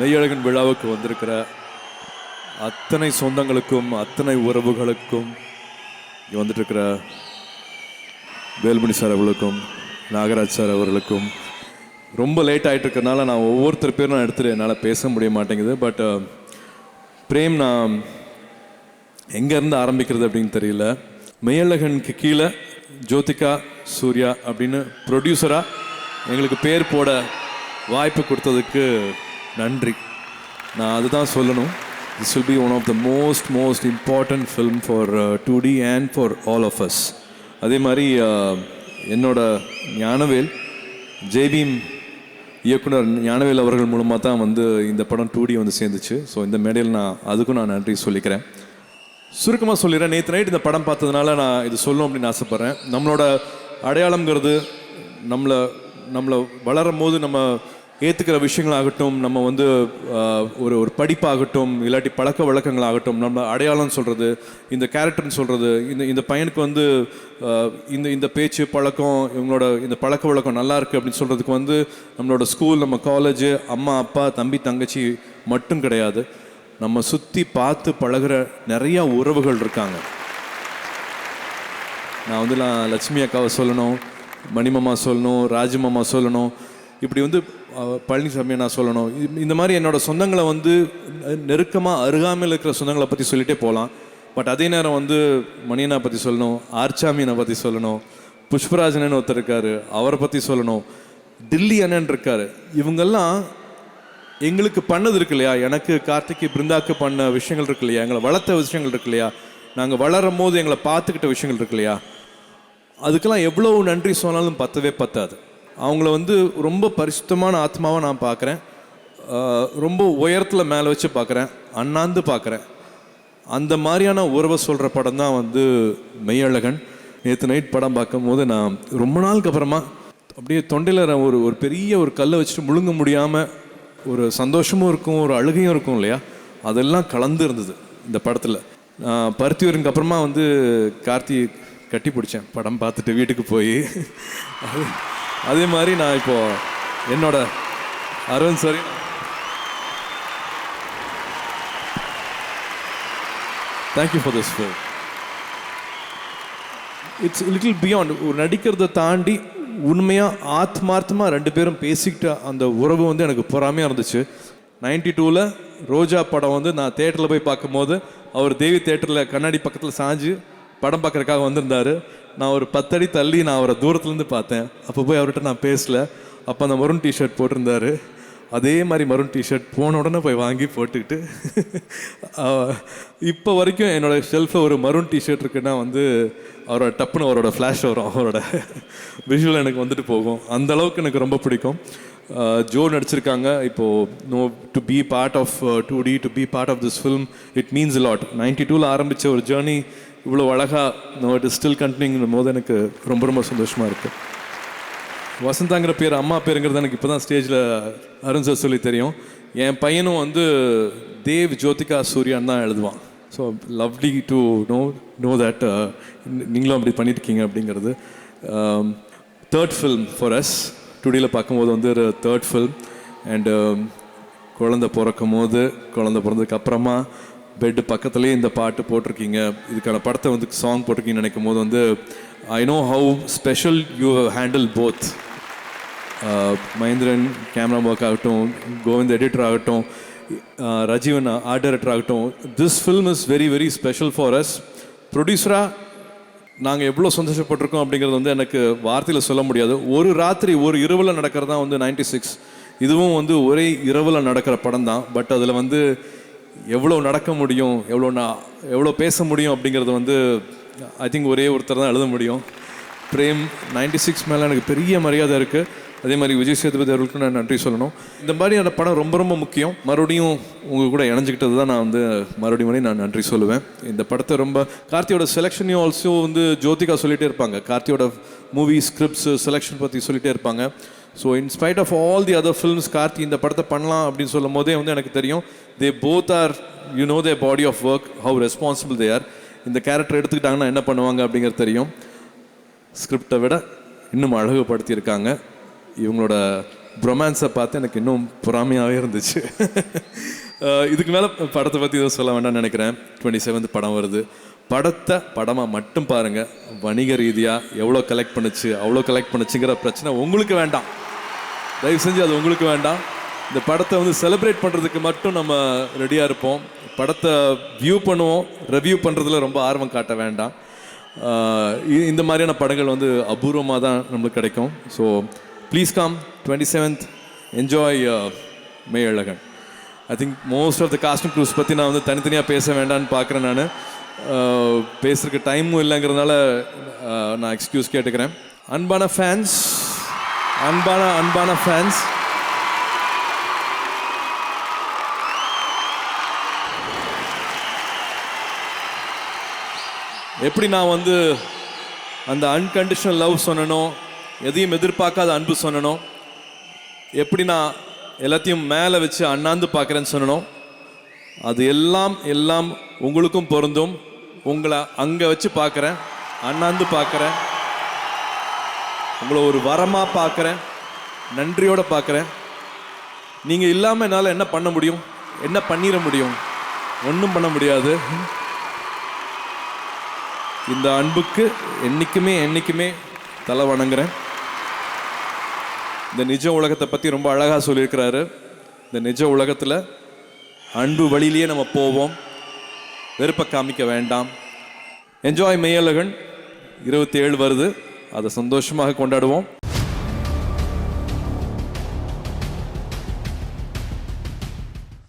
மெய்யழகன் விழாவுக்கு வந்திருக்கிற அத்தனை சொந்தங்களுக்கும் அத்தனை உறவுகளுக்கும் இங்கே வந்துட்டுருக்கிற வேல்மணி சார் அவர்களுக்கும் நாகராஜ் சார் அவர்களுக்கும் ரொம்ப லேட் ஆகிட்டு இருக்கிறனால நான் ஒவ்வொருத்தர் பேரும் நான் எடுத்துகிட்டு என்னால் பேச முடிய மாட்டேங்குது. பட் uh, பிரேம் நான் எங்கேருந்து ஆரம்பிக்கிறது அப்படின்னு தெரியல. மெய்யழகனுக்கு கீழே ஜோதிகா சூர்யா அப்படின்னு ப்ரொடியூசராக எங்களுக்கு பேர் போட வாய்ப்பு கொடுத்ததுக்கு நன்றி. நான் அதுதான் சொல்லணும். This will be one of the most most important film for two D and for all of us அதே மாதிரி uh, என்னோட ஞானவேல் ஜெய்பீம் இயக்குனர் ஞானவேல் அவர்கள் மூலமாக தான் வந்து இந்த படம் டூ டி வந்து சேர்ந்துச்சு. ஸோ இந்த மேடையில் நான் அதுக்கும் நான் நன்றி சொல்லிக்கிறேன். சுருக்கமாக சொல்லிடுறேன். நேற்று நைட் இந்த படம் பார்த்ததுனால நான் இது சொல்லணும் அப்படின்னு ஆசைப்பட்றேன். நம்மளோட அடையாளங்கிறது நம்மளை நம்மளை வளரும் போது நம்ம ஏற்றுக்கிற விஷயங்களாகட்டும் நம்ம வந்து ஒரு ஒரு படிப்பாகட்டும் இல்லாட்டி பழக்க வழக்கங்களாகட்டும் நம்ம அடையாளம் சொல்கிறது இந்த கேரக்டர்னு சொல்கிறது இந்த இந்த பையனுக்கு வந்து இந்த இந்த பேச்சு பழக்கம் இவங்களோட இந்த பழக்க வழக்கம் நல்லா இருக்குது அப்படின்னு சொல்கிறதுக்கு வந்து நம்மளோட ஸ்கூல் நம்ம காலேஜ் அம்மா அப்பா தம்பி தங்கச்சி மட்டும் கிடையாது. நம்ம சுற்றி பார்த்து பழகுற நிறையா உறவுகள் இருக்காங்க. நான் வந்து நான் லட்சுமி அக்காவை சொல்லணும் மணிமாமா சொல்லணும் ராஜமாமா சொல்லணும் இப்படி வந்து பழனிசாமியை நான் சொல்லணும். இந்த மாதிரி என்னோடய சொந்தங்களை வந்து நெருக்கமாக அருகாமையில் இருக்கிற சொந்தங்களை பற்றி சொல்லிகிட்டே போகலாம். பட் அதே நேரம் வந்து மணியனை பற்றி சொல்லணும் ஆர்ச்சாமியனை பற்றி சொல்லணும் புஷ்பராஜனன் ஒருத்தர் இருக்காரு அவரை பற்றி சொல்லணும். டில்லி அண்ணன் இருக்காரு. இவங்கெல்லாம் எங்களுக்கு பண்ணது இருக்கு இல்லையா? எனக்கு கார்த்திக்கு பிருந்தாக்கு பண்ண விஷயங்கள் இருக்கு இல்லையா? எங்களை வளர்த்த விஷயங்கள் இருக்கு இல்லையா? நாங்கள் வளரும் போது எங்களை பார்த்துக்கிட்ட விஷயங்கள் இருக்கு இல்லையா? அதுக்கெல்லாம் எவ்வளோ நன்றி சொன்னாலும் பத்தவே பத்தாது. அவங்கள வந்து ரொம்ப பரிசுத்தமான ஆத்மாவை நான் பார்க்குறேன். ரொம்ப உயரத்தில் மேலே வச்சு பார்க்குறேன். அண்ணாந்து பார்க்குறேன். அந்த மாதிரியான உறவை சொல்கிற படம் தான் வந்து மெய்யழகன். நேற்று நைட் படம் பார்க்கும்போது நான் ரொம்ப நாளுக்கு அப்புறமா அப்படியே தொண்டையில் ஒரு ஒரு பெரிய ஒரு கல்லை வச்சுட்டு முழுங்க முடியாமல் ஒரு சந்தோஷமும் இருக்கும் ஒரு அழுகையும் இருக்கும் இல்லையா? அதெல்லாம் கலந்து இருந்தது இந்த படத்தில். பருத்தி வரதுக்கு அப்புறமா வந்து கார்த்தி கட்டி பிடிச்சேன். படம் பார்த்துட்டு வீட்டுக்கு போய். அதே மாதிரி நான் இப்போ என்னோட Arun sorry thank you for this film it's little beyond ஒரு நடிக்கிறத தாண்டி உண்மையாக ஆத்மார்த்தமாக ரெண்டு பேரும் பேசிக்கிட்ட அந்த உறவு வந்து எனக்கு பொறாமையாக இருந்துச்சு. நைன்டி டூவில் ரோஜா படம் வந்து நான் தேட்டரில் போய் பார்க்கும்போது அவர் தேவி தேட்டரில் கண்ணாடி பக்கத்தில் சாஞ்சு படம் பார்க்குறக்காக வந்திருந்தார். நான் ஒரு பத்தடி தள்ளி நான் அவரை தூரத்துலேருந்து பார்த்தேன். அப்போ போய் அவர்கிட்ட நான் பேசல. அப்போ அந்த மருண் டிஷர்ட் போட்டிருந்தாரு. அதே மாதிரி மருண் டிஷர்ட் போன உடனே போய் வாங்கி போட்டுக்கிட்டு இப்போ வரைக்கும் என்னோட ஷெல்ஃபில் ஒரு மருண் டிஷர்ட் இருக்குன்னா வந்து அவரோட டப்புன்னு அவரோட ஃப்ளாஷ் வரும். அவரோட விஷுவல் எனக்கு வந்துட்டு போகும். அந்த அளவுக்கு எனக்கு ரொம்ப பிடிக்கும். Uh, ஜோ நடிச்சிருக்காங்க. இப்போது know to be part of two D to be part of this film it means lot ninety டூவில் ஆரம்பித்த ஒரு ஜேர்னி இவ்வளோ அழகாக no it is still continuing போது எனக்கு ரொம்ப ரொம்ப சந்தோஷமாக இருக்குது வசந்தாங்கிற பேர் அம்மா பேருங்கிறது எனக்கு இப்போ தான் ஸ்டேஜில் அருண் சார் சொல்லி தெரியும். என் பையனும் வந்து தேவ் ஜோதிகா சூர்யான்னு தான் எழுதுவான். So lovely to know know that நீங்களும் அப்படி பண்ணியிருக்கீங்க அப்படிங்கிறது. தேர்ட் ஃபில்ம் ஃபார் அஸ் டுடியில் பார்க்கும்போது வந்து ஒரு தேர்ட் ஃபில்ம் அண்டு குழந்தை பிறக்கும் போது குழந்தை பிறந்ததுக்கு அப்புறமா பெட்டு பக்கத்துலேயே இந்த பாட்டு போட்டிருக்கீங்க. இதுக்கான படத்தை வந்து சாங் போட்டிருக்கீங்கன்னு நினைக்கும் போது வந்து I know how special you handle both Mahendran camera work ஆகட்டும் கோவிந்த் எடிட்டர் ஆகட்டும் uh, ரஜீவன் ஆர்ட் டைரக்டர் ஆகட்டும் this film is very very special for us ப்ரொடியூசராக நாங்கள் எவ்வளோ சந்தோஷப்பட்டிருக்கோம் அப்படிங்கிறது வந்து எனக்கு வார்த்தையில் சொல்ல முடியாது. ஒரு ராத்திரி ஒரு இரவில் நடக்கிறது தான் வந்து நைன்டி சிக்ஸ் இதுவும் வந்து ஒரே இரவில் நடக்கிற படம் தான் பட் அதில் வந்து எவ்வளோ நடக்க முடியும் எவ்வளோ நான் எவ்வளோ பேச முடியும் அப்படிங்கிறது வந்து ஐ திங்க் ஒரே ஒருத்தர் தான் எழுத முடியும். பிரேம் நைன்டி சிக்ஸ் மேலே எனக்கு பெரிய மரியாதை இருக்குது அதே மாதிரி விஜய் சேதுபதி அவர்களுக்கு நான் நன்றி சொல்லணும். இந்த மாதிரியான படம் ரொம்ப ரொம்ப முக்கியம். மறுபடியும் உங்கள் கூட இணைஞ்சிக்கிட்டது தான் நான் வந்து மறுபடியும் மறுபடியும் நான் நன்றி சொல்லுவேன். இந்த படத்தை ரொம்ப கார்த்தியோட செலெக்ஷனையும் ஆல்சோ வந்து ஜோதிகா சொல்லிகிட்டே இருப்பாங்க. கார்த்தியோட மூவி ஸ்கிரிப்ட்ஸ் செலெக்ஷன் பற்றி சொல்லிகிட்டே இருப்பாங்க. So in spite of all the other films Karthi இந்த படத்தை பண்ணலாம் அப்படின்னு சொல்லும் போதே வந்து எனக்கு தெரியும் they both are you know they body of work how responsible they are இந்த கேரக்டர் எடுத்துக்கிட்டாங்கன்னா என்ன பண்ணுவாங்க அப்படிங்கிறது தெரியும். ஸ்கிரிப்டை விட இன்னும் அழகுபடுத்தியிருக்காங்க. இவங்களோட ரொமான்ஸை பார்த்து எனக்கு இன்னும் பொறாமையாகவே இருந்துச்சு. இதுக்கு மேலே படத்தை பற்றி எதுவும் சொல்ல வேண்டாம்னு நினைக்கிறேன். டுவெண்ட்டி செவன்த் படம் வருது. படத்தை படமாக மட்டும் பாருங்கள் வணிக ரீதியாக எவ்வளோ கலெக்ட் பண்ணுச்சு அவ்வளோ கலெக்ட் பண்ணுச்சுங்கிற பிரச்சனை உங்களுக்கு வேண்டாம். தயவு செஞ்சு அது உங்களுக்கு வேண்டாம். இந்த படத்தை வந்து செலிப்ரேட் பண்ணுறதுக்கு மட்டும் நம்ம ரெடியாக இருப்போம். படத்தை வியூ பண்ணுவோம். ரிவ்யூ பண்ணுறதுல ரொம்ப ஆர்வம் காட்ட வேண்டாம். இ- இந்த மாதிரியான படங்கள் வந்து அபூர்வமாக தான் நம்மளுக்கு கிடைக்கும். So please come twenty seventh enjoy Meiyazhagan I think most of the costume crews பற்றி நான் வந்து தனித்தனியாக பேச வேண்டாம்னு பார்க்குறேன் நான். பேசுறதுக்கு டைமும் இல்லைங்கிறதுனால நான் எக்ஸ்கியூஸ் கேட்டுக்கிறேன். அன்பான ஃபேன்ஸ் அன்பான அன்பான ஃபேன்ஸ் எப்படி நான் வந்து அந்த அன்கண்டிஷனல் லவ் சொன்னனோ எதையும் எதிர்பார்க்காத அன்பு சொன்னனோ? எப்படி நான் எல்லாத்தையும் மேலே வச்சு அண்ணாந்து பார்க்குறேன்னு சொன்னனோ? அது எல்லாம் எல்லாம் உங்களுக்கும் பொருந்தும். உங்களை அங்கே வச்சு பார்க்குறேன் அண்ணாந்து பார்க்குறேன். உங்களை ஒரு வரமாக பார்க்குறேன் நன்றியோடு பார்க்குறேன். நீங்கள் இல்லாமல் என்னால் என்ன பண்ண முடியும்? என்ன பண்ணிட முடியும்? ஒன்றும் பண்ண முடியாது. இந்த அன்புக்கு என்றைக்குமே என்றைக்குமே தலை வணங்குறேன். இந்த நிஜ உலகத்தை பற்றி ரொம்ப அழகாக சொல்லியிருக்கிறாரு. இந்த நிஜ உலகத்தில் அன்பு வழியிலேயே நம்ம போவோம். வெறுப்பை காமிக்க வேண்டாம். என்ஜாய் மெய்யழகன். இருபத்தி ஏழு வருது. அதை சந்தோஷமாக கொண்டாடுவோம்.